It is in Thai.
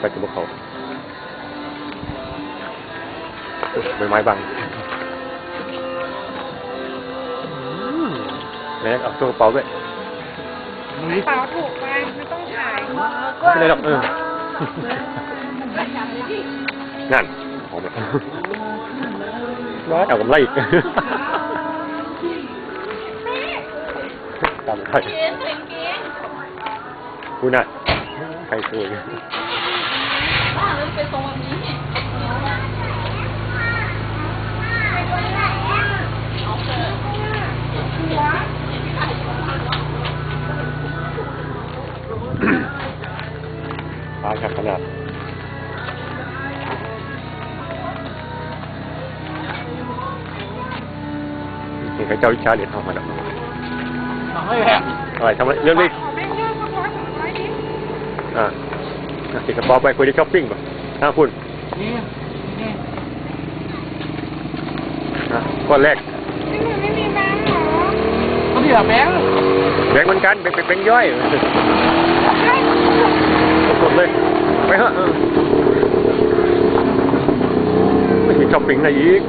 ไปกับพวกเขาใบไม้บังแล้วเอาตัวกระเป๋าด้วยเปล่าถูกไปไม่ต้องขายไม่ได้หรอกเออนั่นหอมแบบร้อยเอากำไรอีกตามไปคุณน่ะใครช่วยบ้าเลยเป็นทรงแบบนี้เอาเถอะตายครับขนาดเห็นใครเจ้าวิชาเรีย นทำมาแล้วเอาให้แหละอะไรทำ ติดกระเป๋าไปคุยที่ช้อปปิ้งป่ะถ้าคุณนี่นี่อะก้อนแรกนี่หนูไม่มีแบงค์เหรอเขาเดี๋ยวแบงค์แบ่งเหมือนกันแบ่งเป็นแบ่งย่อยสดเลยไปเถอะเออไม่มีช้อปปิ้งอะไรอีก